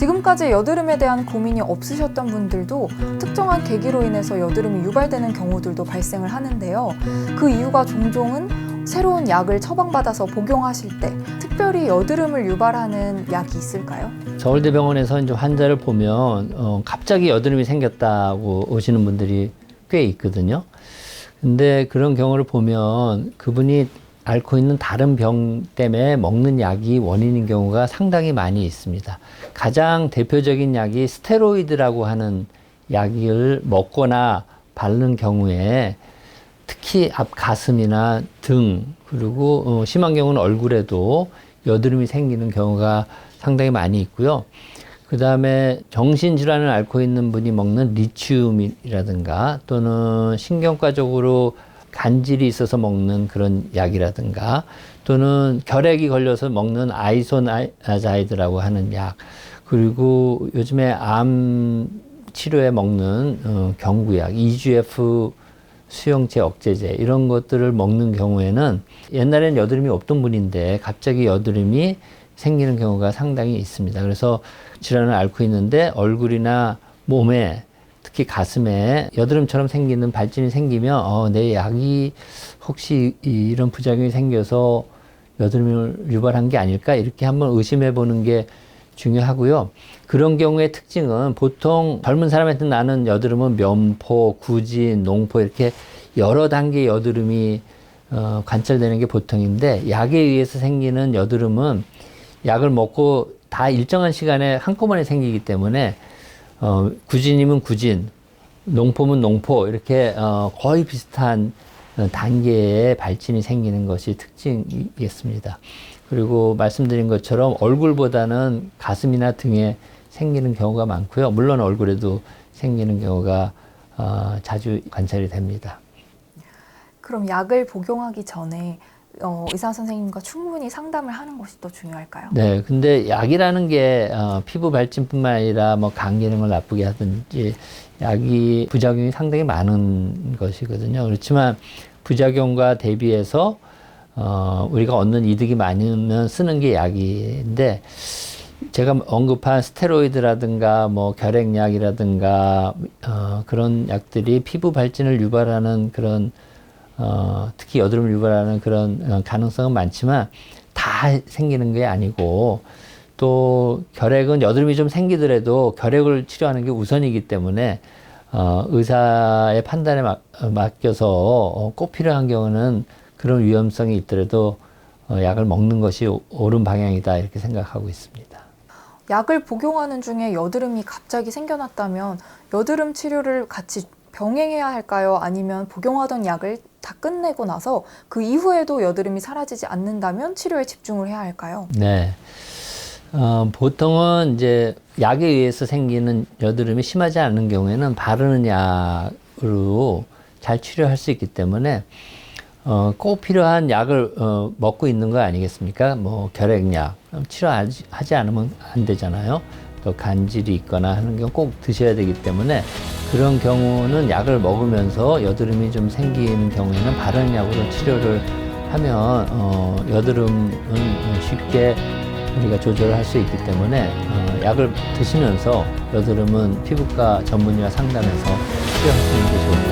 지금까지 여드름에 대한 고민이 없으셨던 분들도 특정한 계기로 인해서 여드름이 유발되는 경우들도 발생을 하는데요. 그 이유가 종종은 새로운 약을 처방받아서 복용하실 때 특별히 여드름을 유발하는 약이 있을까요? 서울대병원에서 이제 환자를 보면 어, 갑자기 여드름이 생겼다고 오시는 분들이 꽤 있거든요. 근데 그런 경우를 보면 그분이 앓고 있는 다른 병 때문에 먹는 약이 원인인 경우가 상당히 많이 있습니다. 가장 대표적인 약이 스테로이드라고 하는 약을 먹거나 바르는 경우에 특히 앞 가슴이나 등 그리고 어, 심한 경우는 얼굴에도 여드름이 생기는 경우가 상당히 많이 있고요. 그 다음에 정신질환을 앓고 있는 분이 먹는 리튬이라든가 또는 신경과적으로 간질이 있어서 먹는 그런 약이라든가 또는 결핵이 걸려서 먹는 아이소나자이드라고 하는 약 그리고 요즘에 암 치료에 먹는 어, 경구약 EGF 수용체 억제제 이런 것들을 먹는 경우에는 옛날엔 여드름이 없던 분인데 갑자기 여드름이 생기는 경우가 상당히 있습니다. 그래서 질환을 앓고 있는데 얼굴이나 몸에 특히 가슴에 여드름처럼 생기는 발진이 생기면 어, 내 약이 혹시 이- 이런 부작용이 생겨서 여드름을 유발한 게 아닐까 이렇게 한번 의심해 보는 게 중요하고요. 그런 경우의 특징은 보통 젊은 사람한테 나는 여드름은 면포, 구진, 농포 이렇게 여러 단계의 여드름이 어, 관찰되는 게 보통인데 약에 의해서 생기는 여드름은 약을 먹고 다 일정한 시간에 한꺼번에 생기기 때문에 어, 구진이면 구진, 농포면 농포 이렇게 어, 거의 비슷한 어, 단계의 발진이 생기는 것이 특징이겠습니다. 그리고 말씀드린 것처럼 얼굴보다는 가슴이나 등에 생기는 경우가 많고요. 물론 얼굴에도 생기는 경우가 어, 자주 관찰이 됩니다. 그럼 약을 복용하기 전에 어, 의사 선생님과 충분히 상담을 하는 것이 더 중요할까요? 네, 근데 약이라는 게 어, 피부 발진뿐만 아니라 뭐 간 기능을 나쁘게 하든지 약이 부작용이 상당히 많은 것이거든요. 그렇지만 부작용과 대비해서 어, 우리가 얻는 이득이 많으면 쓰는 게 약인데 제가 언급한 스테로이드라든가 뭐 결핵약이라든가 어, 그런 약들이 피부 발진을 유발하는 그런 어, 특히 여드름을 유발하는 그런 어, 가능성은 많지만 다 생기는 게 아니고 또 결핵은 여드름이 좀 생기더라도 결핵을 치료하는 게 우선이기 때문에 어, 의사의 판단에 맡, 어, 맡겨서 어, 꼭 필요한 경우는 그런 위험성이 있더라도 어, 약을 먹는 것이 오- 옳은 방향이다 이렇게 생각하고 있습니다. 약을 복용하는 중에 여드름이 갑자기 생겨났다면 여드름 치료를 같이 병행해야 할까요? 아니면 복용하던 약을 다 끝내고 나서 그 이후에도 여드름이 사라지지 않는다면 치료에 집중을 해야 할까요? 네. 어, 보통은 이제 약에 의해서 생기는 여드름이 심하지 않은 경우에는 바르는 약으로 잘 치료할 수 있기 때문에 어, 꼭 필요한 약을 어, 먹고 있는 거 아니겠습니까? 뭐 결핵약 치료하지 하지 않으면 안 되잖아요. 또 간질이 있거나 하는 경우 꼭 드셔야 되기 때문에 그런 경우는 약을 먹으면서 여드름이 좀 생기는 경우에는 바르는 약으로 치료를 하면 어, 여드름은 쉽게 우리가 조절을 할수 있기 때문에 어, 약을 드시면서 여드름은 피부과 전문의와 상담해서 치료하시는 게 같습니다.